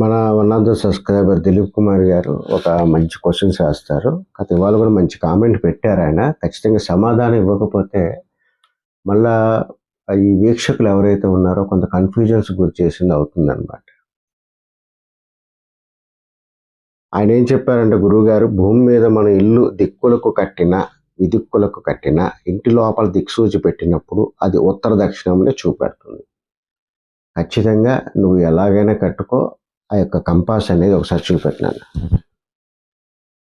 మన one of the subscriber Dilip Kumar గారు ఒక మంచి క్వశ్చన్స్ వేస్తారు గత ఇవాళ కూడా మంచి కామెంట్ పెట్టారు ఆయన. ఖచ్చితంగా సమాధానం ఇవ్వకపోతే మళ్ళా ఈ వీక్షకులు ఎవరైతే ఉన్నారో కొంత కన్ఫ్యూజన్స్ గురి చేసింది అవుతుందన్నమాట. ఆయన ఏం చెప్పారంటే గురువుగారు భూమి మీద మన ఇల్లు దిక్కులకు కట్టిన విదిక్కులకు కట్టిన ఇంటి లోపల దిక్సూచి పెట్టినప్పుడు అది ఉత్తర దక్షిణంలో చూపెడుతుంది. ఖచ్చితంగా నువ్వు ఎలాగైనా కట్టుకో ఆ యొక్క కంపాస్ అనేది ఒకసారి చూపెట్టినాను.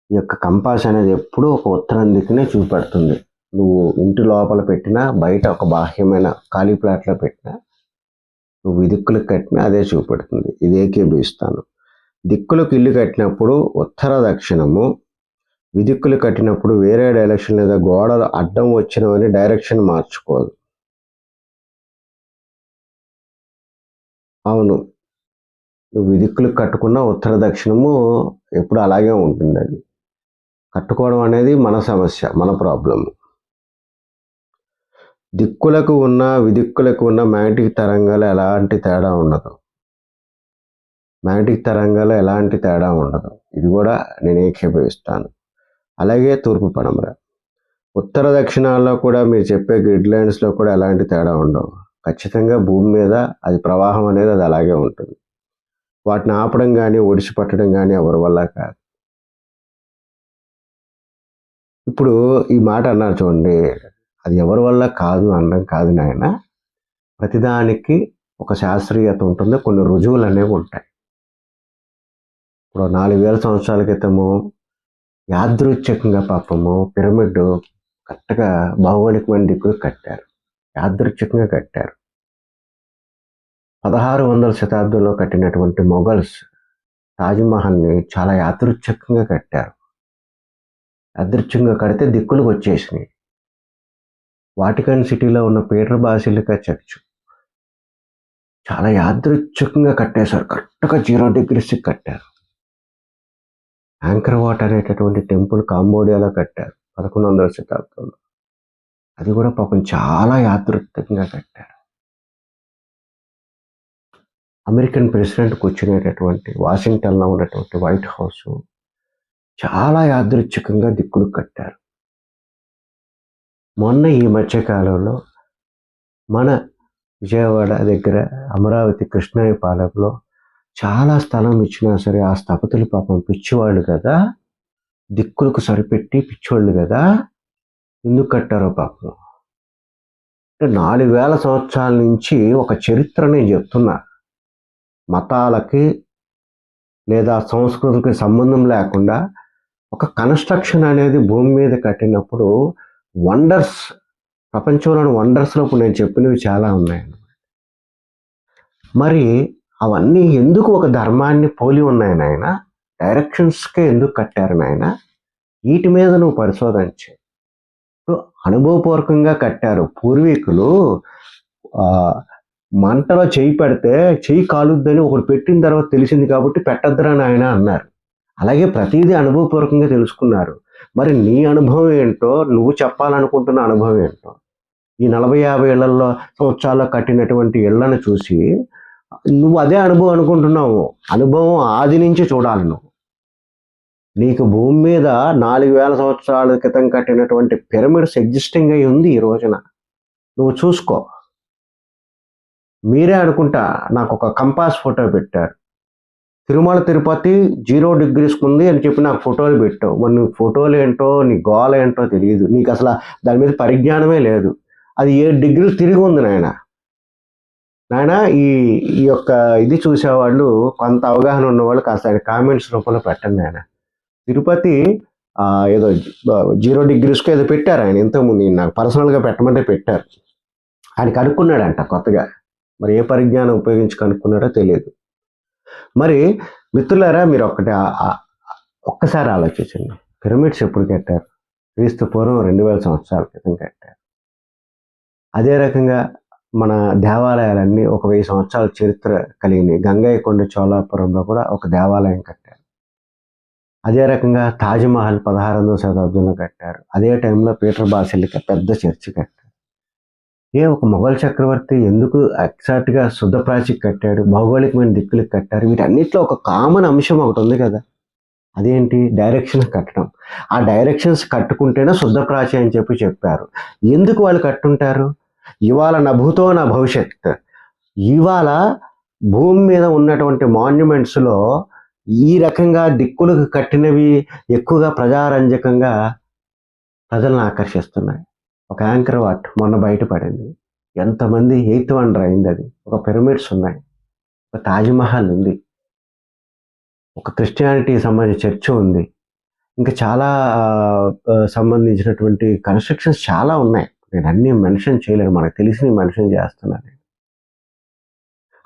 ఈ యొక్క కంపాస్ అనేది ఎప్పుడూ ఒక ఉత్తరం దిక్కునే చూపెడుతుంది. నువ్వు ఇంటి లోపల పెట్టినా బయట ఒక బాహ్యమైన ఖాళీ ప్లాట్లో పెట్టినా నువ్వు విదిక్కులకు కట్టినా అదే చూపెడుతుంది. ఇది ఏకీభవిస్తాను దిక్కులకు ఇల్లు కట్టినప్పుడు ఉత్తర దక్షిణము విదిక్కులు కట్టినప్పుడు వేరే డైరెక్షన్ లేదా గోడలు అడ్డం వచ్చినవని డైరెక్షన్ మార్చుకోదు. అవును. నువ్వు విదిక్కులు కట్టుకున్న ఉత్తర దక్షిణము ఎప్పుడు అలాగే ఉంటుంది అది కట్టుకోవడం అనేది మన సమస్య మన ప్రాబ్లము దిక్కులకు ఉన్న విదిక్కులకు ఉన్న మ్యాగ్నెటిక్ తరంగాలు ఎలాంటి తేడా ఉండదు. మ్యాగ్నెటిక్ తరంగాలు ఎలాంటి తేడా ఉండదు. ఇది కూడా నేను ఏకీభవిస్తాను అలాగే తూర్పు పడమర. ఉత్తర దక్షిణాల్లో కూడా మీరు చెప్పే గ్రిడ్ లైన్స్లో కూడా ఎలాంటి తేడా ఉండవు. ఖచ్చితంగా భూమి మీద అది ప్రవాహం అనేది అది అలాగే ఉంటుంది. వాటిని ఆపడం కానీ ఒడిసి పట్టడం కానీ ఎవరి వల్ల కాదు. ఇప్పుడు ఈ మాట అన్నారు చూడండి అది ఎవరి వల్ల కాదు అనడం కాదు నాయన ప్రతిదానికి ఒక శాస్త్రీయత ఉంటుంది కొన్ని రుజువులు అనేవి ఉంటాయి. ఇప్పుడు నాలుగు వేల సంవత్సరాల క్రితము యాదృచ్ఛికంగా పాపము పిరమిడ్ కరెక్ట్గా భౌగోళికమైన దిక్కులు కట్టారు. యాదృచ్ఛికంగా కట్టారు. పదహారు వందల శతాబ్దంలో కట్టినటువంటి మొఘల్స్ తాజ్మహల్ని చాలా యాదృచ్ఛికంగా కట్టారు. యాదృచ్ఛికంగా కడితే దిక్కులు వచ్చేసినాయి. వాటికన్ సిటీలో ఉన్న పీటర్ బాసిలికా చర్చ్ చాలా యాదృచ్ఛికంగా కట్టేశారు. కరెక్ట్గా జీరో డిగ్రీస్కి కట్టారు. యాంకర్ వాట్ అనేటటువంటి టెంపుల్ కాంబోడియాలో కట్టారు. పదకొండు వందల శతాబ్దంలో. అది కూడా పాపం చాలా యాదృచ్ఛికంగా కట్టారు. అమెరికన్ ప్రెసిడెంట్ కూర్చునేటటువంటి వాషింగ్టన్లో ఉన్నటువంటి వైట్ హౌస్ చాలా యాదృచ్ఛికంగా దిక్కులు కట్టారు. మొన్న ఈ మధ్యకాలంలో మన విజయవాడ దగ్గర అమరావతి కృష్ణయ్య పాలకులో చాలా స్థలం ఇచ్చినా సరే ఆ స్థపతులు పాపం పిచ్చివాళ్ళు కదా దిక్కులకు సరిపెట్టి పిచ్చివాళ్ళు కదా ఎందుకు కట్టారో పాపం. అంటే నాలుగు వేల సంవత్సరాల నుంచి ఒక చరిత్ర నేను చెప్తున్నా. మతాలకి లేదా సంస్కృతికి సంబంధం లేకుండా ఒక కన్స్ట్రక్షన్ అనేది భూమి మీద కట్టినప్పుడు వండర్స్ ప్రపంచంలోని వండర్స్లో ఇప్పుడు నేను చెప్పినవి చాలా ఉన్నాయన్నమాట. మరి అవన్నీ ఎందుకు ఒక ధర్మాన్ని పోలి ఉన్నాయి నాయన? డైరెక్షన్స్కే ఎందుకు కట్టారు నాయన? వీటి మీద నువ్వు పరిశోధన చేయి. అనుభవపూర్వకంగా కట్టారు. పూర్వీకులు మంటలో చేయి పెడితే చేయి కాలుద్దని ఒకటి పెట్టిన తర్వాత తెలిసింది కాబట్టి పెట్టద్దురా ఆయన అన్నారు. అలాగే ప్రతిదీ అనుభవపూర్వకంగా తెలుసుకున్నారు. మరి నీ అనుభవం ఏంటో నువ్వు చెప్పాలనుకుంటున్న అనుభవం ఏంటో? ఈ నలభై యాభై ఏళ్ళలో సంవత్సరాల్లో కట్టినటువంటి ఇళ్ళను చూసి నువ్వు అదే అనుభవం అనుకుంటున్నావు. అనుభవం ఆది నుంచి చూడాలి నువ్వు. నీకు భూమి మీద నాలుగు వేల సంవత్సరాల క్రితం కట్టినటువంటి పిరమిడ్స్ ఎగ్జిస్టింగ్ అయి ఉంది ఈ రోజున. నువ్వు చూసుకో. మీరే అనుకుంటా నాకు ఒక కంపాస్ ఫోటో పెట్టారు. తిరుమల తిరుపతి జీరో డిగ్రీస్ ఉంది అని చెప్పి నాకు ఫోటోలు పెట్టావు. మరి నీ ఫోటోలు ఏంటో నీ గోల ఏంటో తెలియదు. నీకు అసలు దాని మీద పరిజ్ఞానమే లేదు. అది ఏడు డిగ్రీలు తిరిగి ఉంది నాయన. నాయన ఈ ఈ యొక్క ఇది చూసేవాళ్ళు కొంత అవగాహన ఉన్నవాళ్ళు కాస్త కామెంట్స్ రూపంలో పెట్టండి నాయన. తిరుపతి ఏదో జీరో డిగ్రీస్కి ఏదో పెట్టారు ఆయన. ఇంతకుముందు నాకు పర్సనల్గా పెట్టమంటే పెట్టారు. ఆయన కనుక్కున్నాడంట కొత్తగా. మరి ఏ పరిజ్ఞానం ఉపయోగించి కనుక్కున్నాడో తెలియదు. మరి మిత్రులారా మీరు ఒక్కటి ఒక్కసారి ఆలోచించండి. పిరమిడ్స్ ఎప్పుడు కట్టారు? క్రీస్తు పూర్వం రెండు వేల సంవత్సరాల క్రితం కట్టారు. అదే రకంగా మన దేవాలయాలన్నీ ఒక వెయ్యి సంవత్సరాల చరిత్ర కలిగినాయి గంగైకొండ చోళాపురంలో కూడా ఒక దేవాలయం కట్టారు. అదే రకంగా తాజ్మహల్ పదహారవ శతాబ్దంలో కట్టారు. అదే టైంలో పీటర్ బాసిలిక పెద్ద చర్చి కట్టారు. ఏ ఒక మొఘల్ చక్రవర్తి ఎందుకు ఎగ్జాక్ట్గా శుద్ధప్రాచికి కట్టాడు? భౌగోళికమైన దిక్కులకు కట్టారు? వీటన్నిటిలో ఒక కామన్ అంశం ఒకటి ఉంది కదా. అదేంటి? డైరెక్షన్స్ కట్టడం. ఆ డైరెక్షన్స్ కట్టుకుంటేనే శుద్ధప్రాచి అని చెప్పి చెప్పారు. ఎందుకు వాళ్ళు కట్టుంటారు? ఇవాళ నా భూతో నా భవిష్యత్. ఇవాళ భూమి మీద ఉన్నటువంటి మాన్యుమెంట్స్లో ఈ రకంగా దిక్కులకు కట్టినవి ఎక్కువగా ప్రజారంజకంగా ప్రజలను ఆకర్షిస్తున్నాయి. ఒక యాంకర్ వాట్ మొన్న బయటపడింది. ఎంతమంది ఎయిత్ వండర్ అయింది అది. ఒక పిరమిడ్స్ ఉన్నాయి. ఒక తాజ్మహల్ ఉంది. ఒక క్రిస్టియానిటీ సంబంధించిన చర్చ్ ఉంది. ఇంకా చాలా సంబంధించినటువంటి కన్స్ట్రక్షన్స్ చాలా ఉన్నాయి. నేను అన్ని మెన్షన్ చేయలేను. మనకు తెలిసి మెన్షన్ చేస్తున్నాను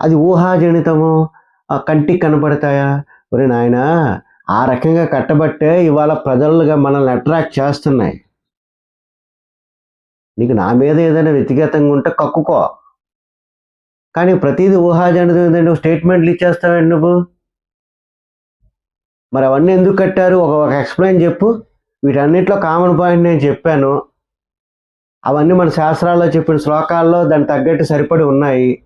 అది ఊహాజనితము ఆ కంటికి కనపడతాయా? ఒరే నాయన ఆ రకంగా కట్టబట్టే ఇవాళ ప్రజలుగా మనల్ని అట్రాక్ట్ చేస్తున్నాయి. నీకు నా మీద ఏదైనా వ్యక్తిగతంగా ఉంటే కక్కుకో. కానీ ప్రతిదీ ఊహాజనితం ఏంటంటే స్టేట్మెంట్లు ఇచ్చేస్తావండి నువ్వు? మరి అవన్నీ ఎందుకు కట్టారు? ఒక ఒక ఎక్స్ప్లెయిన్ చెప్పు. వీటన్నిటిలో కామన్ పాయింట్ నేను చెప్పాను. అవన్నీ మన శాస్త్రాల్లో చెప్పిన శ్లోకాల్లో దానికి తగ్గట్టు సరిపడి ఉన్నాయి.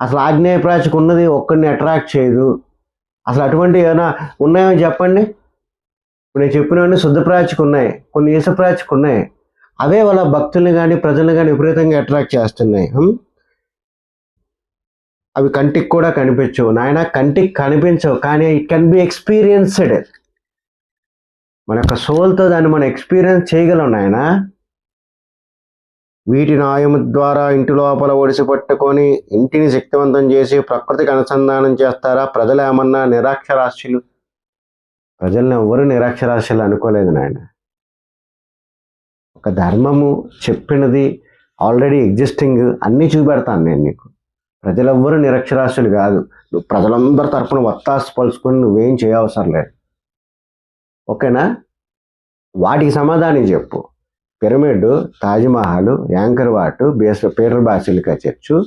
అసలు ఆగ్నేయ ప్రాచకు ఉన్నది ఒక్కరిని అట్రాక్ట్ చేయదు. అసలు అటువంటి ఏమైనా ఉన్నాయో చెప్పండి. నేను చెప్పినవన్నీ శుద్ధప్రాచికి ఉన్నాయి. కొన్ని ఈసప్రాచికి ఉన్నాయి. అవే వాళ్ళ భక్తుల్ని కానీ ప్రజల్ని కానీ విపరీతంగా అట్రాక్ట్ చేస్తున్నాయి. అవి కంటికి కూడా కనిపించవు. నాయన కంటికి కనిపించవు. కానీ ఇట్ కెన్ బి ఎక్స్పీరియన్స్డ్ మన యొక్క సోల్తో దాన్ని మనం ఎక్స్పీరియన్స్ చేయగలం నాయన. వీటి నాయము ద్వారా ఇంటి లోపల ఒడిసి పట్టుకొని ఇంటిని శక్తివంతం చేసి ప్రకృతికి అనుసంధానం చేస్తారా? ప్రజలు ఏమన్నా నిరాక్షరాస్యులు? ప్రజలను ఎవరు నిరాక్షరాస్యులు అనుకోలేదు నాయన. ఒక ధర్మము చెప్పినది ఆల్రెడీ ఎగ్జిస్టింగ్ అన్నీ చూపెడతాను నేను నీకు. ప్రజలెవ్వరూ నిరక్షరాస్యులు కాదు. నువ్వు ప్రజలందరి తరఫున వత్తాసు పలుచుకొని నువ్వేం చేయవసరం లేదు. ఓకేనా? వాటికి సమాధానం చెప్పు. పిరమిడ్ తాజ్మహల్ యాంకర్ వాట్ బేస్ పీటర్ బాసిలికా చర్చు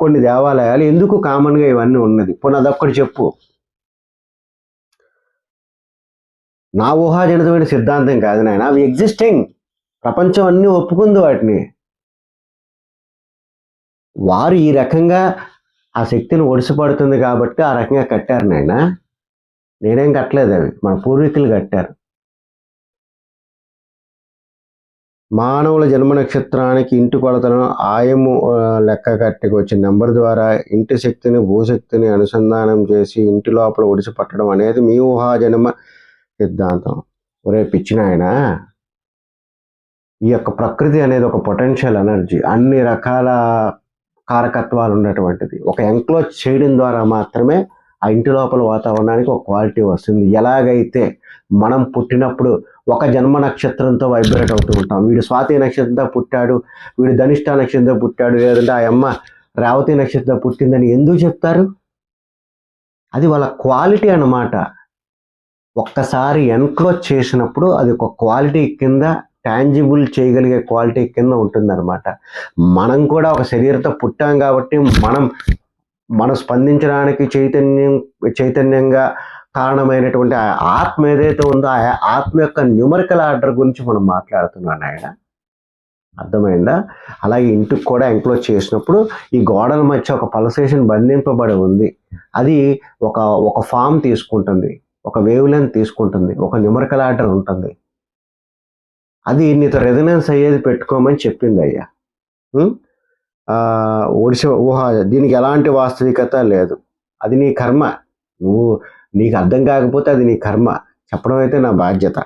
కొన్ని దేవాలయాలు. ఎందుకు కామన్గా ఇవన్నీ ఉన్నది? పోనీ అదొక్కటి చెప్పు. నా ఊహాజనితమైన సిద్ధాంతం కాదు నాయన. అవి ఎగ్జిస్టింగ్ ప్రపంచం అన్నీ ఒప్పుకుంది వాటిని. వారు ఈ రకంగా ఆ శక్తిని ఒడిసిపడుతుంది కాబట్టి ఆ రకంగా కట్టారు నాయన. నేనేం కట్టలేదు అవి. మన పూర్వీకులు కట్టారు. మానవుల జన్మ నక్షత్రానికి ఇంటి కొలతలను ఆయము లెక్క కట్టుకు వచ్చిన నెంబర్ ద్వారా ఇంటి శక్తిని భూశక్తిని అనుసంధానం చేసి ఇంటి లోపల ఒడిసి పట్టడం అనేది మీ ఊహాజన్మ సిద్ధాంతం. ఒరే పిచ్చినాయన ఈ యొక్క ప్రకృతి అనేది ఒక పొటెన్షియల్ ఎనర్జీ అన్ని రకాల కారకత్వాలు ఉన్నటువంటిది. ఒక ఎంక్లోజ్ చేయడం ద్వారా మాత్రమే ఆ ఇంటి లోపల వాతావరణానికి ఒక క్వాలిటీ వస్తుంది. ఎలాగైతే మనం పుట్టినప్పుడు ఒక జన్మ నక్షత్రంతో వైబ్రేట్ అవుతూ ఉంటాం. వీడు స్వాతి నక్షత్రంతో పుట్టాడు వీడు ధనిష్ట నక్షత్రంతో పుట్టాడు లేదంటే ఆ అమ్మ రేవతి నక్షత్రంతో పుట్టిందని ఎందుకు చెప్తారు? అది వాళ్ళ క్వాలిటీ అన్నమాట. ఒక్కసారి ఎన్క్లోజ్ చేసినప్పుడు అది ఒక క్వాలిటీ కింద టాంజిబుల్ చేయగలిగే క్వాలిటీ కింద ఉంటుందన్నమాట. మనం కూడా ఒక శరీరంతో పుట్టాం కాబట్టి మనం మనం స్పందించడానికి చైతన్యం చైతన్యంగా కారణమైనటువంటి ఆ ఆత్మ ఏదైతే ఉందో ఆ ఆత్మ యొక్క న్యూమరికల్ ఆర్డర్ గురించి మనం మాట్లాడుతున్నాను ఆయన అర్థమైందా? అలాగే ఇంటికి కూడా ఎంక్లోజ్ చేసినప్పుడు ఈ గోడల మధ్య ఒక పల్సేషన్ బంధింపబడి ఉంది. అది ఒక ఒక ఫామ్ తీసుకుంటుంది. ఒక వేవ్ లెంత్ తీసుకుంటుంది. ఒక న్యూమరికల్ ఆర్డర్ ఉంటుంది. అది నీతో రెజనెన్స్ అయ్యేది పెట్టుకోమని చెప్పింది అయ్యా. ఒడిశ ఊహ దీనికి ఎలాంటి వాస్తవికత లేదు. అది నీ కర్మ. నువ్వు నీకు అర్థం కాకపోతే అది నీ కర్మ. చెప్పడం అయితే నా బాధ్యత.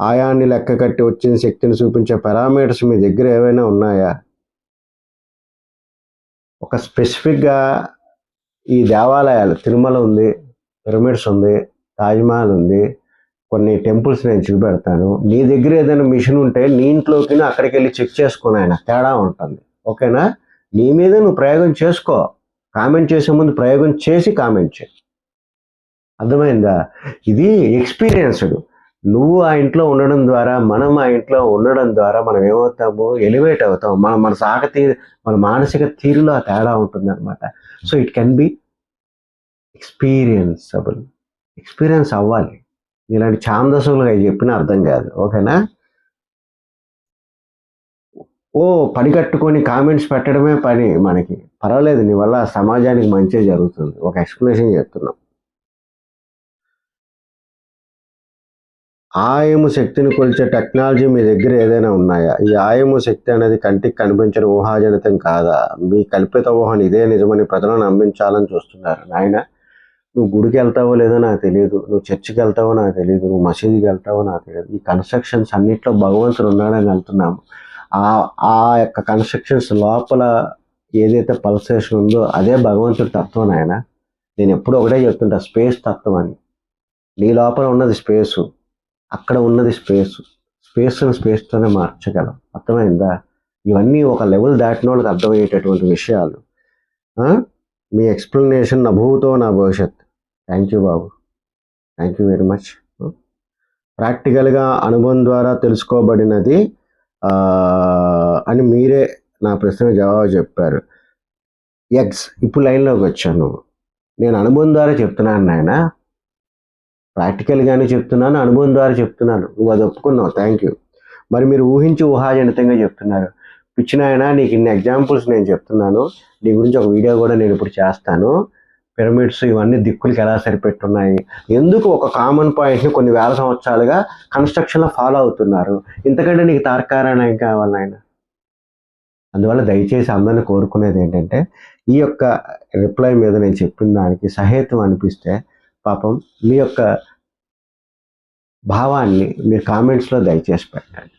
ఆయాన్ని లెక్క కట్టి వచ్చిన శక్తిని చూపించే పారామీటర్స్ మీ దగ్గర ఏవైనా ఉన్నాయా? ఒక స్పెసిఫిక్గా ఈ దేవాలయాలు తిరుమల ఉంది పిరమిడ్స్ ఉంది తాజ్మహల్ ఉంది కొన్ని టెంపుల్స్ నేను చూపెడతాను. నీ దగ్గర ఏదైనా మిషన్ ఉంటే నీ ఇంట్లోకి అక్కడికి వెళ్ళి చెక్ చేసుకుని ఆయన తేడా ఉంటుంది. ఓకేనా? నీ మీద నువ్వు ప్రయోగం చేసుకో. కామెంట్ చేసే ముందు ప్రయోగం చేసి కామెంట్ చేయి. అర్థమైందా? ఇది ఎక్స్పీరియన్స్డ్. నువ్వు ఆ ఇంట్లో ఉండడం ద్వారా మనం ఆ ఇంట్లో ఉండడం ద్వారా మనం ఏమవుతాము? ఎలివేట్ అవుతాం. మన మన సాగతీ తీరు మన మానసిక తీరులో ఆ తేడా ఉంటుంది అనమాట so it can be experienceable experience అవ్వాలి. ఇలాంటి ఛాందసులుగా చెప్పినా అర్థం కాదు. ఓకేనా? ఓ పని కట్టుకొని కామెంట్స్ పెట్టడమే పని మనకి. పర్వాలేదు నీ వల్ల సమాజానికి మంచి జరుగుతుంది. ఒక ఎక్స్ప్లెనేషన్ చెప్తున్నాం. ఆయము శక్తిని కొలిచే టెక్నాలజీ మీ దగ్గర ఏదైనా ఉన్నాయా? ఈ ఆయము శక్తి అనేది కంటికి కనిపించిన ఊహాజనితం కాదా? మీ కల్పిత ఊహను ఇదే నిజమని ప్రజలను నమ్మించాలని చూస్తున్నారు. నాయన నువ్వు గుడికి వెళ్తావో లేదో నాకు తెలియదు. నువ్వు చర్చికి వెళ్తావో నాకు తెలియదు. నువ్వు మసీదుకి వెళ్తావో నాకు తెలియదు. ఈ కన్స్ట్రక్షన్స్ అన్నింటిలో భగవంతుడు ఉన్నాడని వెళ్తున్నాము. ఆ ఆ యొక్క కన్స్ట్రక్షన్స్ లోపల ఏదైతే పల్సేషన్ ఉందో అదే భగవంతుడి తత్వం నాయన. నేను ఎప్పుడు ఒకటే చెప్తుంటా స్పేస్ తత్వం అని. నీ లోపల ఉన్నది స్పేసు అక్కడ ఉన్నది స్పేస్. స్పేస్ను స్పేస్తోనే మార్చగలం. అర్థమైందా? ఇవన్నీ ఒక లెవెల్ దాటిన వాళ్ళకి అర్థమయ్యేటటువంటి విషయాలు. మీ ఎక్స్ప్లెనేషన్ నా భూతో నా భవిష్యత్ థ్యాంక్ యూ బాబు. థ్యాంక్ యూ వెరీ మచ్ ప్రాక్టికల్గా అనుభవం ద్వారా తెలుసుకోబడినది ఆ, అని మీరే నా ప్రశ్నకు జవాబు చెప్పారు. ఎగ్స్ ఇప్పుడు లైన్లోకి వచ్చాను నేను అనుభవం ద్వారా చెప్తున్నాను నాయన. ప్రాక్టికల్గానే చెప్తున్నాను అనుభవం ద్వారా చెప్తున్నాను. నువ్వు అది ఒప్పుకున్నావు థ్యాంక్ యూ. మరి మీరు ఊహించి ఊహాజనితంగా చెప్తున్నారు. పిచ్చినాయన నీకు ఇన్ని ఎగ్జాంపుల్స్ నేను చెప్తున్నాను. నీ గురించి ఒక వీడియో కూడా నేను ఇప్పుడు చేస్తాను. పిరమిడ్స్ ఇవన్నీ దిక్కులకి ఎలా సరిపెట్టున్నాయి? ఎందుకు ఒక కామన్ పాయింట్ని కొన్ని వేల సంవత్సరాలుగా కన్స్ట్రక్షన్లో ఫాలో అవుతున్నారు? ఇంతకంటే నీకు తార్కారాయణ ఏం కావాలి నాయన? అందువల్ల దయచేసి అందరిని కోరుకునేది ఏంటంటే ఈ యొక్క రిప్లై మీద నేను చెప్పిన దానికి సహేతం అనిపిస్తే పాపం మీ యొక్క భావాన్ని మీ కామెంట్స్లో దయచేసి పెట్టండి.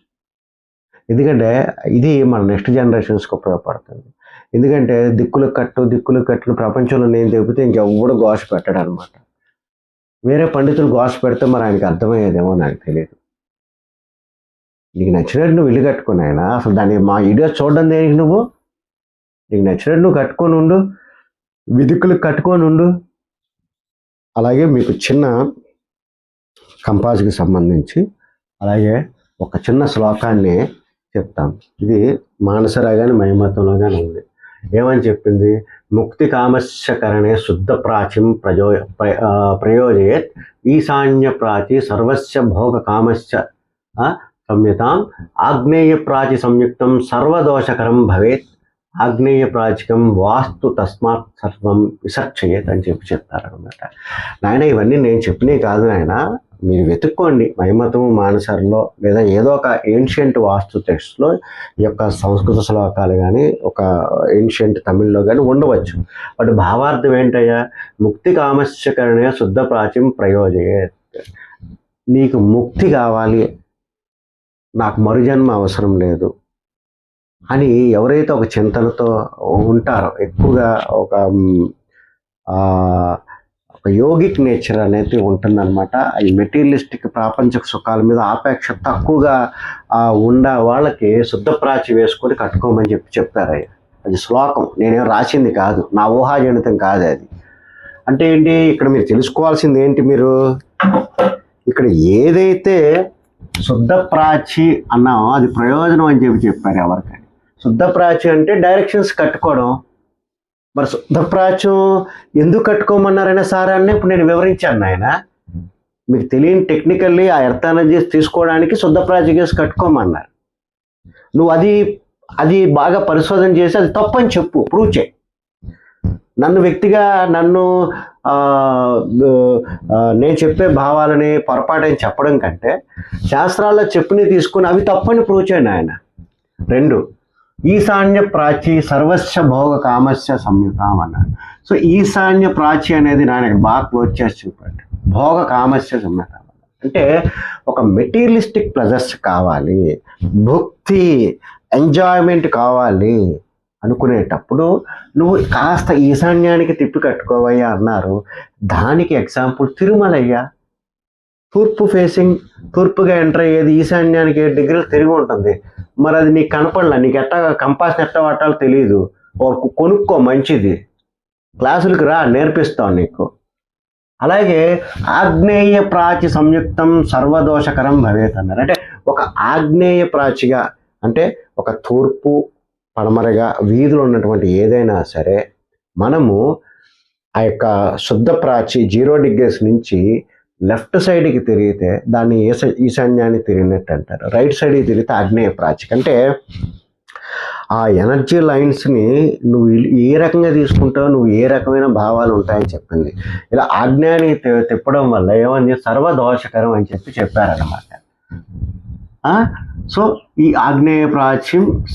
ఎందుకంటే ఇది మన నెక్స్ట్ జనరేషన్స్కి ఉపయోగపడుతుంది. ఎందుకంటే దిక్కులు కట్టు దిక్కులు కట్టును ప్రపంచంలో నేను చెబితే ఇంకెవ్వడు గోష పెట్టడం అనమాట వేరే పండితులు గోష పెడితే మరి ఆయనకి అర్థమయ్యేదేమో నాకు తెలియదు నీకు నచ్చినట్టు నువ్వు ఇల్లు కట్టుకుని ఆయన అసలు దాన్ని మా వీడియోస్ చూడడం దేనికి నువ్వు? నీకు నచ్చినట్టు నువ్వు కట్టుకొని ఉండు విదిక్కులు కట్టుకొని ఉండు. అలాగే మీకు చిన్న కంపాస్కి సంబంధించి అలాగే ఒక చిన్న శ్లోకాన్ని చెప్తాం ఇది మానసరా కానీ మహిమతంలో కానీ ఉంది. ఏమని చెప్పింది? ముక్తి కామస్యకరణే శుద్ధ ప్రాచీం ప్రజో ప్ర- ఈశాన్య ప్రాచి సర్వస్య భోగ కామస్య సంయుతాం ఆగ్నేయ ప్రాచి సంయుక్తం సర్వదోషకరం భవేత్ ఆగ్నేయ ప్రాచికం వాస్తు తస్మాత్ సర్వం విసర్చయేత్ అని చెప్పి చెప్తారనమాట నాయన ఇవన్నీ నేను చెప్పినవి కాదు నాయన మీరు వెతుక్కోండి మహిమతము మానసర్లో లేదా ఏదో ఒక ఏన్షియంట్ వాస్తు టెక్స్ట్లో ఈ యొక్క సంస్కృత శ్లోకాలు కానీ ఒక ఏన్షియంట్ తమిళ్ళో కానీ ఉండవచ్చు. బట్ భావార్థం ఏంటయ్యా ముక్తి కామస్యకరణే శుద్ధ ప్రాచీం ప్రయోజయే నీకు ముక్తి కావాలి నాకు మరుజన్మ అవసరం లేదు అని ఎవరైతే ఒక చింతనతో ఉంటారో ఎక్కువగా ఒక ఒక యోగిక్ నేచర్ అనేది ఉంటుందన్నమాట. ఈ మెటీరియలిస్టిక్ ప్రాపంచక సుఖాల మీద ఆపేక్ష తక్కువగా ఉన్న వాళ్ళకి శుద్ధ ప్రాచి వేసుకొని కట్టుకోమని చెప్పి చెప్పారయ్య అది శ్లోకం. నేనేం రాసింది కాదు. నా ఊహాజనితం కాదు అది. అంటే ఏంటి? ఇక్కడ మీరు తెలుసుకోవాల్సింది ఏంటి మీరు? ఇక్కడ ఏదైతే శుద్ధ ప్రాచి అన్నామో అది ప్రయోజనం అని చెప్పి చెప్పారు ఎవరికని. శుద్ధ ప్రాచి అంటే డైరెక్షన్స్ కట్టుకోవడం. మరి శుద్ధ ప్రాచ్యం ఎందుకు కట్టుకోమన్నారనే సారాన్ని ఇప్పుడు నేను వివరించాను ఆయన మీకు తెలియని టెక్నికల్లీ ఆ ఎర్త్ ఎనర్జీస్ తీసుకోవడానికి శుద్ధ ప్రాచికేసి కట్టుకోమన్నారు. నువ్వు అది అది బాగా పరిశోధన చేసి అది తప్పని చెప్పు ప్రూవ్ చేయి. నన్ను వ్యక్తిగా నన్ను నేను చెప్పే భావాలని పొరపాటని చెప్పడం కంటే శాస్త్రాల్లో చెప్పుని తీసుకుని అవి తప్పని ప్రూవ్ చేయండి ఆయన రెండు ఈశాన్య ప్రాచి సర్వస్వ భోగ కామస్య సంయుతం అన్నాడు. సో ఈశాన్య ప్రాచి అనేది నాయన బాగా క్లోజ్ చేసి చూపండి. భోగ కామస్య సంయుతం. అంటే ఒక మెటీరియలిస్టిక్ ప్లెజర్స్ కావాలి భుక్తి ఎంజాయ్మెంట్ కావాలి అనుకునేటప్పుడు నువ్వు కాస్త ఈశాన్యానికి తిప్పి కట్టుకోవయ్యా అన్నారు. దానికి ఎగ్జాంపుల్ తిరుమలయ్య. తూర్పు ఫేసింగ్ తూర్పుగా ఎంటర్ అయ్యేది ఈశాన్యానికి ఏడు డిగ్రీలు తిరిగి ఉంటుంది. మరి అది నీకు కనపడలే? నీకు ఎట్టా కంపాస్ ఎట్ట పట్టాలో తెలియదు ఒక కొనుక్కో మంచిది. క్లాసులకు రా నేర్పిస్తాం నీకు. అలాగే ఆగ్నేయ ప్రాచి సంయుక్తం సర్వదోషకరం భవేత్ అన్నారు అంటే ఒక ఆగ్నేయ ప్రాచిగా అంటే ఒక తూర్పు పడమరగా వీధులు ఉన్నటువంటి ఏదైనా సరే మనము ఆ యొక్క శుద్ధ ప్రాచి జీరో డిగ్రీస్ నుంచి లెఫ్ట్ సైడ్కి తిరిగితే దాన్ని ఈశ ఈశాన్యాన్ని తిరిగినట్టు అంటారు. రైట్ సైడ్కి తిరిగితే ఆగ్నేయ ప్రాచి. అంటే ఆ ఎనర్జీ లైన్స్ని నువ్వు ఏ రకంగా తీసుకుంటావు నువ్వు ఏ రకమైన భావాలు ఉంటాయని చెప్పింది. ఇలా ఆజ్ఞాని తిప్పడం వల్ల ఏమని సర్వదోషకరం అని చెప్పి చెప్పారన్నమాట. సో ఈ ఆగ్నేయ ప్రాచ్యం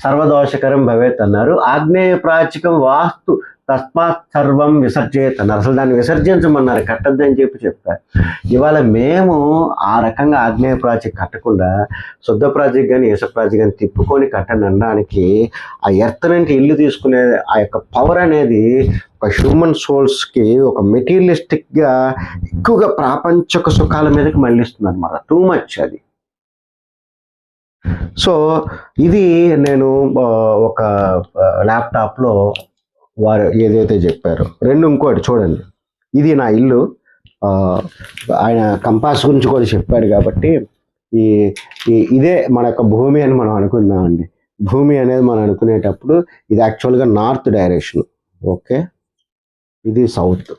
సర్వదోషకరం భవేత్ అన్నారు. ఆగ్నేయ ప్రాచికం వాస్తు తస్మాత్ సర్వం విసర్జేత్ అన్నారు. అసలు దాన్ని విసర్జించమన్నారు కట్టద్దని చెప్పి చెప్పారు ఇవాళ మేము ఆ రకంగా ఆగ్నేయ ప్రాజెక్ట్ కట్టకుండా శుద్ధ ప్రాజెక్ట్ కానీ ఏస ప్రాజెక్ట్ కానీ తిప్పుకొని కట్టనడానికి అనడానికి ఆ ఎర్త్ నుండి ఇల్లు తీసుకునే ఆ యొక్క పవర్ అనేది ఒక హ్యూమన్ సోల్స్కి ఒక మెటీరియలిస్టిక్గా ఎక్కువగా ప్రాపంచక సుఖాల మీదకి మళ్ళిస్తుంది అనమాట టూ మచ్ అది. సో ఇది నేను ఒక ల్యాప్టాప్లో వారు ఏదైతే చెప్పారో. రెండు ఇంకోటి చూడండి. ఇది నా ఇల్లు. ఆయన కంపాస్ గురించి కూడా చెప్పాడు కాబట్టి ఈ ఈ- ఇదే మన యొక్క భూమి అని మనం అనుకుందామండి. భూమి అనేది మనం అనుకునేటప్పుడు ఇది యాక్చువల్గా నార్త్ డైరెక్షన్ ఓకే? ఇది సౌత్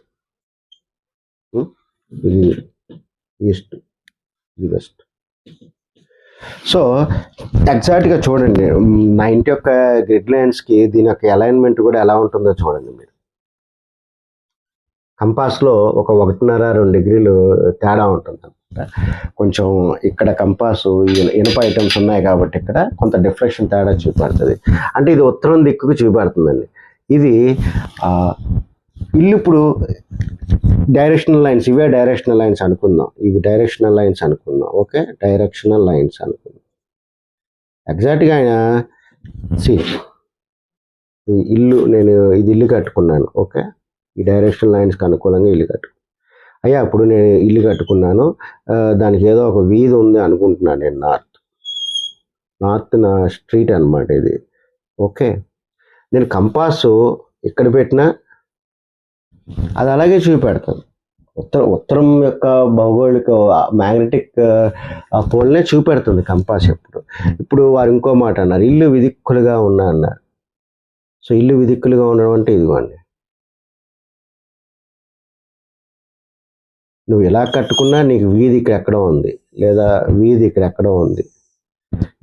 ఇది ఈస్ట్ ఇది వెస్ట్ సో ఎగ్జాక్ట్గా చూడండి. మ్, ఇంటి యొక్క గ్రిడ్ లైన్స్కి దీని యొక్క అలైన్మెంట్ కూడా ఎలా ఉంటుందో చూడండి మీరు. కంపాస్లో ఒక ఒకటిన్నర రెండు డిగ్రీలు తేడా ఉంటుంది అనమాట. కొంచెం ఇక్కడ కంపాస్ ఇనుప ఐటమ్స్ ఉన్నాయి కాబట్టి ఇక్కడ కొంత డిఫ్లెక్షన్ తేడా చూపెడుతుంది అంటే ఇది ఉత్తరం దిక్కుకు చూపెడుతుందండి ఇది ఇల్లు ఇప్పుడు డైరెక్షనల్ లైన్స్ ఇవే డైరెక్షనల్ లైన్స్ అనుకుందాం. ఇవి డైరెక్షనల్ లైన్స్ అనుకుందాం ఓకే? డైరెక్షనల్ లైన్స్ అనుకుందాం. ఎగ్జాక్ట్గా ఆయన సి ఇల్లు నేను ఇది ఇల్లు కట్టుకున్నాను ఓకే? ఈ డైరెక్షనల్ లైన్స్కి అనుకూలంగా ఇల్లు కట్టు. అయ్యా అప్పుడు నేను ఇల్లు కట్టుకున్నాను. దానికి ఏదో ఒక వీధి ఉంది అనుకుంటున్నాను నేను నార్త్ నార్త్ నా స్ట్రీట్ అనమాట ఇది ఓకే? నేను కంపాసు ఎక్కడ పెట్టినా అది అలాగే చూపెడతాను ఉత్తర ఉత్తరం యొక్క భౌగోళిక మ్యాగ్నెటిక్ పోల్నే చూపెడుతుంది కంపాస్ ఎప్పుడు. ఇప్పుడు వారు ఇంకో మాట అన్నారు ఇల్లు విదిక్కులుగా ఉన్నా అన్నారు. సో ఇల్లు విదిక్కులుగా ఉండడం అంటే ఇదిగోండి. నువ్వు ఎలా కట్టుకున్నా నీకు వీధి ఇక్కడ ఎక్కడో ఉంది లేదా వీధి ఇక్కడ ఎక్కడో ఉంది.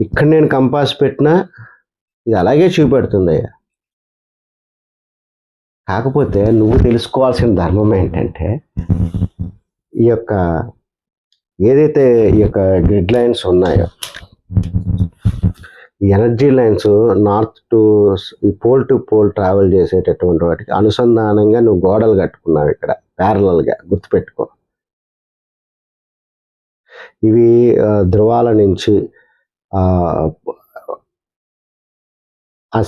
ఇక్కడ నేను కంపాస్ పెట్టినా ఇది అలాగే చూపెడుతుంది అయ్యా కాకపోతే నువ్వు తెలుసుకోవాల్సిన ధర్మం ఏంటంటే ఈ యొక్క ఏదైతే ఈ యొక్క గ్రిడ్ లైన్స్ ఉన్నాయో ఈ ఎనర్జీ లైన్స్ నార్త్ టు ఈ పోల్ టు పోల్ ట్రావెల్ చేసేటటువంటి వాటికి అనుసంధానంగా నువ్వు గోడలు కట్టుకున్నావు ఇక్కడ ప్యారలల్గా గుర్తుపెట్టుకో. ఇవి ధ్రువాల నుంచి ఆ,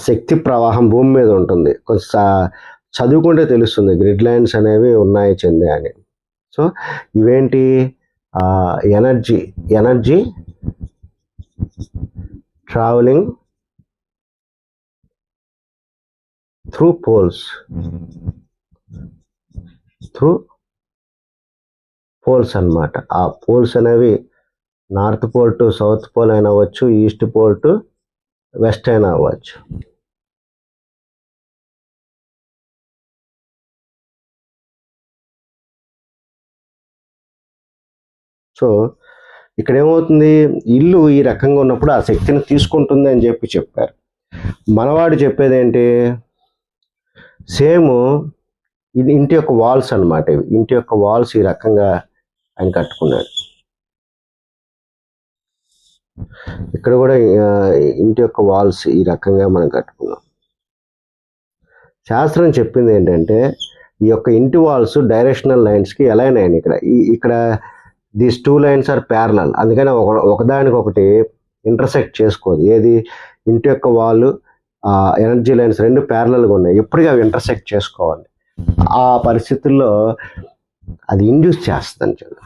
శక్తి ప్రవాహం భూమి మీద ఉంటుంది. కొంచెం చదువుకుంటే తెలుస్తుంది. గ్రిడ్ లైన్స్ అనేవి ఉన్నాయి చెంది అని. సో ఇవేంటి? Energy. Energy travelling through poles. Through poles అన్నమాట. ఆ పోల్స్ అనేవి north pole to south pole అయినా అవ్వచ్చు ఈస్ట్ పోల్ టు వెస్ట్ అయినా అవ్వచ్చు. సో ఇక్కడ ఏమవుతుంది ఇల్లు ఈ రకంగా ఉన్నప్పుడు ఆ శక్తిని తీసుకుంటుంది అని చెప్పి చెప్పారు. మనవాడు చెప్పేది ఏంటి సేమ్ ఇది ఇంటి యొక్క వాల్స్ అనమాట ఇవి. ఇంటి యొక్క వాల్స్ ఈ రకంగా ఆయన కట్టుకున్నాడు. ఇక్కడ కూడా ఇంటి యొక్క వాల్స్ ఈ రకంగా మనం కట్టుకున్నాం. శాస్త్రం చెప్పింది ఏంటంటే ఈ యొక్క ఇంటి వాల్స్ డైరెక్షనల్ లైన్స్కి ఎలా అయ్యాయి ఇక్కడ? ఈ ఇక్కడ these two lines are parallel అందుకని ఒక ఒకదానికొకటి ఇంటర్సెక్ట్ చేసుకోదు. ఏది? ఇంటి యొక్క వాళ్ళు ఎనర్జీ లైన్స్ రెండు ప్యారలల్గా ఉన్నాయి. ఎప్పటికీ అవి ఇంటర్సెక్ట్ చేసుకోవాలి. ఆ పరిస్థితుల్లో అది ఇండ్యూస్ చేస్తాను చూడు.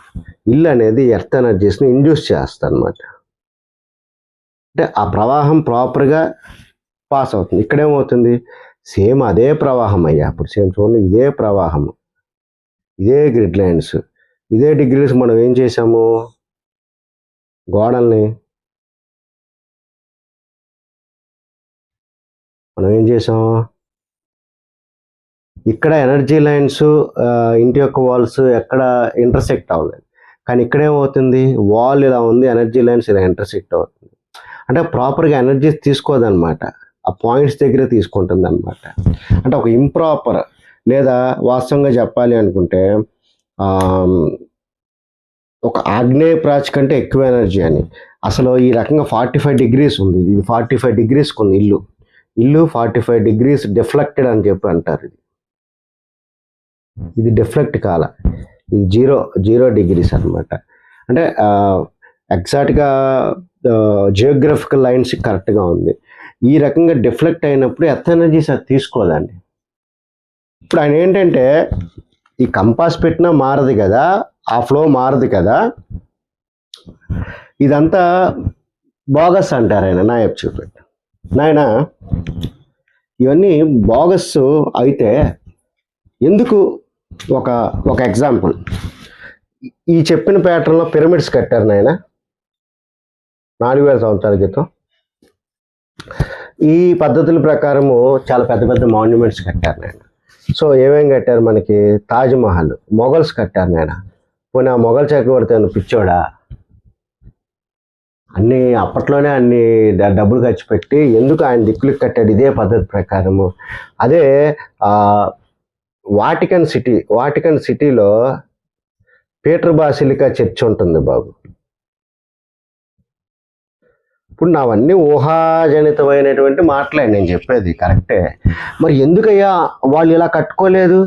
ఇల్లు అనేది ఎర్త్ ఎనర్జీస్ని ఇండ్యూస్ చేస్తాను అనమాట అంటే ఆ ప్రవాహం ప్రాపర్గా పాస్ అవుతుంది. ఇక్కడేమవుతుంది? సేమ్ అదే ప్రవాహం అయ్యా. అప్పుడు సేమ్ చూడండి ఇదే ప్రవాహం ఇదే గ్రిడ్ లైన్స్ ఇదే డిగ్రీస్ మనం ఏం చేసాము గోడల్ని మనం ఏం చేసాం ఇక్కడ ఎనర్జీ లైన్స్ ఇంటి యొక్క వాల్స్ ఎక్కడ ఇంటర్సెక్ట్ అవ్వలేదు. కానీ ఇక్కడేమవుతుంది వాల్ ఇలా ఉంది ఎనర్జీ లైన్స్ ఇలా ఇంటర్సెక్ట్ అవుతుంది. అంటే ప్రాపర్గా ఎనర్జీ తీసుకోదన్నమాట. ఆ పాయింట్స్ దగ్గర తీసుకుంటుంది అనమాట అంటే ఒక ఇంప్రాపర్ లేదా వాస్తవంగా చెప్పాలి అనుకుంటే ఒక ఆగ్నేయ ప్రాచ్ కంటే ఎక్కువ ఎనర్జీ అని. అసలు ఈ రకంగా ఫార్టీ ఫైవ్ డిగ్రీస్ ఉంది. ఇది ఫార్టీ ఫైవ్ డిగ్రీస్కి ఉంది ఇల్లు. ఇల్లు ఫార్టీ ఫైవ్ డిగ్రీస్ డిఫ్లెక్టెడ్ అని చెప్పి అంటారు ఇది. ఇది డిఫ్లెక్ట్ కాల. ఇది జీరో జీరో డిగ్రీస్ అనమాట అంటే ఎగ్జాక్ట్గా జియోగ్రఫికల్ లైన్స్ కరెక్ట్గా ఉంది. ఈ రకంగా డిఫ్లెక్ట్ అయినప్పుడు ఎర్త్ ఎనర్జీస్ అది తీసుకోదండి ఇప్పుడు ఆయన ఏంటంటే ఈ కంపాస్ పెట్టినా మారదు కదా ఆ ఫ్లో మారదు కదా. ఇదంతా బోగస్ అంటారు ఆయన నా చెప్పు చూపెట్టు నాయన ఇవన్నీ బోగస్ అయితే ఎందుకు ఒక ఒక ఎగ్జాంపుల్? ఈ చెప్పిన ప్యాటర్న్లో పిరమిడ్స్ కట్టారు నాయన నాలుగు వేల సంవత్సరాల క్రితం. ఈ పద్ధతుల ప్రకారము చాలా పెద్ద పెద్ద మాన్యుమెంట్స్ కట్టారు నాయన. సో ఏమేం కట్టారు మనకి? తాజ్ మహల్. మొఘల్స్ కట్టారు నేను పోనీ ఆ మొఘల్ చక్రవర్తి అని పిచ్చోడా? అన్ని అప్పట్లోనే అన్ని డబ్బులు ఖర్చు పెట్టి ఎందుకు ఆయన దిక్కులకు కట్టాడు? ఇదే పద్ధతి ప్రకారము. అదే వాటికన్ సిటీ వాటికన్ సిటీలో పీటర్ బాసిలికా చర్చ్ ఉంటుంది బాబు. ఇప్పుడు నావన్నీ ఊహాజనితమైనటువంటి మాటలే నేను చెప్పేది కరెక్టే. మరి ఎందుకయ్యా వాళ్ళు ఇలా కట్టుకోలేదు?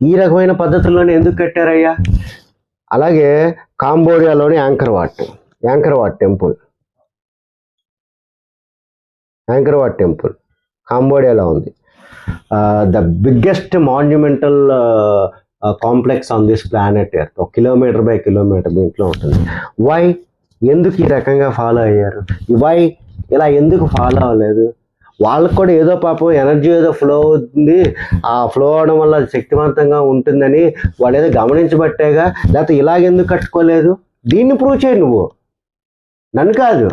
ఈ రకమైన పద్ధతుల్లోనే ఎందుకు కట్టారయ్యా? అలాగే కాంబోడియాలోని Angkor Wat Angkor Wat temple. Angkor Wat temple కాంబోడియాలో ఉంది. The biggest monumental complex on this planet earth ఒక కిలోమీటర్ బై కిలోమీటర్ దీంట్లో ఉంటుంది. వై? ఎందుకు ఈ రకంగా ఫాలో అయ్యారు? వై ఇలా ఎందుకు ఫాలో అవ్వలేదు? వాళ్ళకు కూడా ఏదో పాపం ఎనర్జీ ఏదో ఫ్లో అవుతుంది ఆ ఫ్లో అవడం వల్ల శక్తివంతంగా ఉంటుందని వాళ్ళు ఏదో గమనించబట్టేగా లేకపోతే ఇలాగెందుకు కట్టుకోలేదు? దీన్ని ప్రూవ్ చేయి నువ్వు. నన్ను కాదు.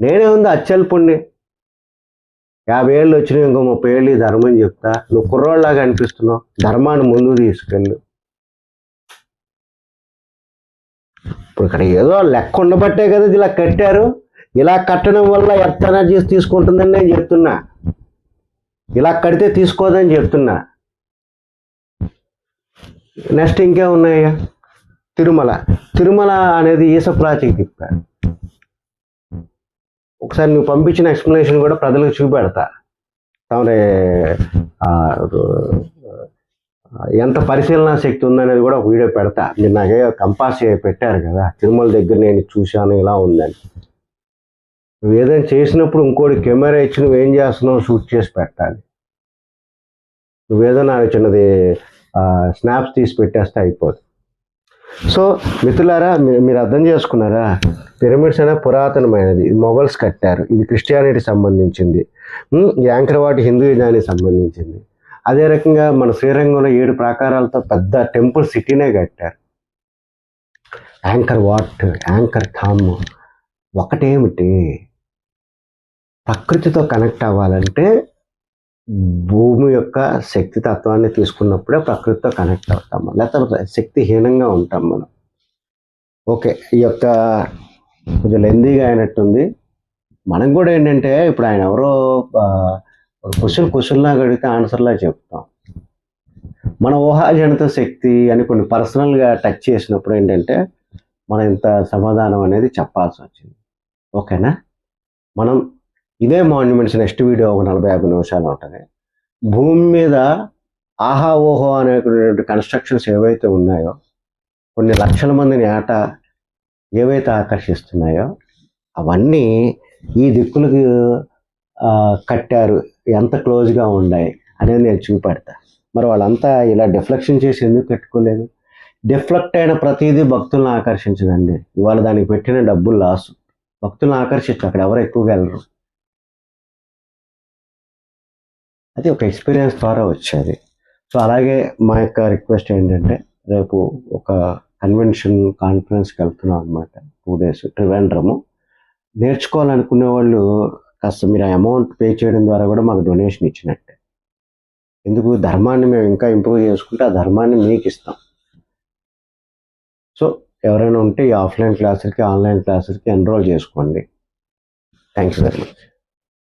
నేనే ఉంది అచ్చల్పుణ్ణి యాభై ఏళ్ళు వచ్చినాయి ఇంకో ముప్పై ఏళ్ళు ఈ ధర్మం చెప్తా. నువ్వు కుర్రోళ్ళలాగా అనిపిస్తున్నావు. ధర్మాన్ని ముందు తీసుకెళ్ళు. ఇప్పుడు ఇక్కడ ఏదో లెక్క ఉండబట్టే కదా ఇది ఇలా కట్టారు. ఇలా కట్టడం వల్ల ఎర్త్ ఎనర్జీస్ తీసుకుంటుందని నేను చెప్తున్నా. ఇలా కడితే తీసుకోదని చెప్తున్నా. నెక్స్ట్ ఇంకే ఉన్నాయా తిరుమల. తిరుమల అనేది ఈస ప్రాజెక్ట్ ఇప్పుడు ఒకసారి నువ్వు పంపించిన ఎక్స్ప్లెనేషన్ కూడా ప్రజలకు చూపెడతా. తమరే ఎంత పరిశీలన శక్తి ఉందనేది కూడా ఒక వీడియో పెడతా. మీరు నాకే కంపాస్ పెట్టారు కదా తిరుమల దగ్గర నేను చూశాను ఇలా ఉందని. నువ్వు ఏదైనా చేసినప్పుడు ఇంకోటి కెమెరా ఇచ్చి నువ్వేం చేస్తున్నావు షూట్ చేసి పెట్టాలి. నువ్వేదైనా చిన్నది స్నాప్స్ తీసి పెట్టేస్తే అయిపోదు. సో మిత్రులారా మీరు అర్థం చేసుకున్నారా? పిరమిడ్స్ అనే పురాతనమైనది ఇది మొఘల్స్ కట్టారు. ఇది క్రిస్టియానిటీ సంబంధించింది. యాంకర్ వాటి యాంకర్వాటి హిందూయిజానికి సంబంధించింది. అదే రకంగా మన శ్రీరంగంలో ఏడు ప్రాకారాలతో పెద్ద టెంపుల్ సిటీనే కట్టారు. Angkor Wat? Angkor Thom? ఒకటేమిటి? ప్రకృతితో కనెక్ట్ అవ్వాలంటే భూమి యొక్క శక్తి తత్వాన్ని తీసుకున్నప్పుడే ప్రకృతితో కనెక్ట్ అవుతాము లేకపోతే శక్తిహీనంగా ఉంటాం మనం. ఓకే ఈ యొక్క కొంచెం లెందీగా అయినట్టుంది. మనం కూడా ఏంటంటే ఇప్పుడు ఆయన ఎవరో క్వశ్చన్ క్వశ్చన్లాగా అడిగితే ఆన్సర్లా చెప్తాం. మన ఊహాజనిత శక్తి అని కొన్ని పర్సనల్గా టచ్ చేసినప్పుడు ఏంటంటే మనం ఇంత సమాధానం అనేది చెప్పాల్సి వచ్చింది. ఓకేనా? మనం ఇదే మాన్యుమెంట్స్ నెక్స్ట్ వీడియో ఒక నలభై యాభై నిమిషాలు ఉంటుంది. భూమి మీద ఆహా ఓహో అనేటువంటి కన్స్ట్రక్షన్స్ ఏవైతే ఉన్నాయో కొన్ని లక్షల మందిని ఏట ఏవైతే ఆకర్షిస్తున్నాయో అవన్నీ ఈ దిక్కులకు కట్టారు. ఎంత క్లోజ్గా ఉన్నాయి అనేది నేను చూపెడతా. మరి వాళ్ళంతా ఇలా డిఫ్లెక్షన్ చేసి ఎందుకు కట్టుకోలేదు డిఫ్లెక్ట్ అయిన ప్రతిదీ భక్తులను ఆకర్షించదండి. ఇవాళ దానికి పెట్టిన డబ్బులు లాస్ భక్తులను ఆకర్షించు అక్కడ ఎవరు ఎక్కువగా వెళ్ళరు. అది ఒక ఎక్స్పీరియన్స్ ద్వారా వచ్చేది. సో అలాగే మా యొక్క రిక్వెస్ట్ ఏంటంటే రేపు ఒక కన్వెన్షన్ కాన్ఫరెన్స్కి వెళ్తున్నాం అనమాట టూ డేస్ ట్రివాండ్రము నేర్చుకోవాలనుకునే వాళ్ళు కాస్త మీరు అమౌంట్ పే చేయడం ద్వారా కూడా మాకు డొనేషన్ ఇచ్చినట్టే. ఎందుకు? ధర్మాన్ని మేము ఇంకా ఇంప్రూవ్ చేసుకుంటే ఆ ధర్మాన్ని మీకు ఇస్తాం. సో ఎవరైనా ఉంటే ఈ ఆఫ్లైన్ క్లాసులకి ఆన్లైన్ క్లాసులకి ఎన్రోల్ చేసుకోండి. Thanks very much.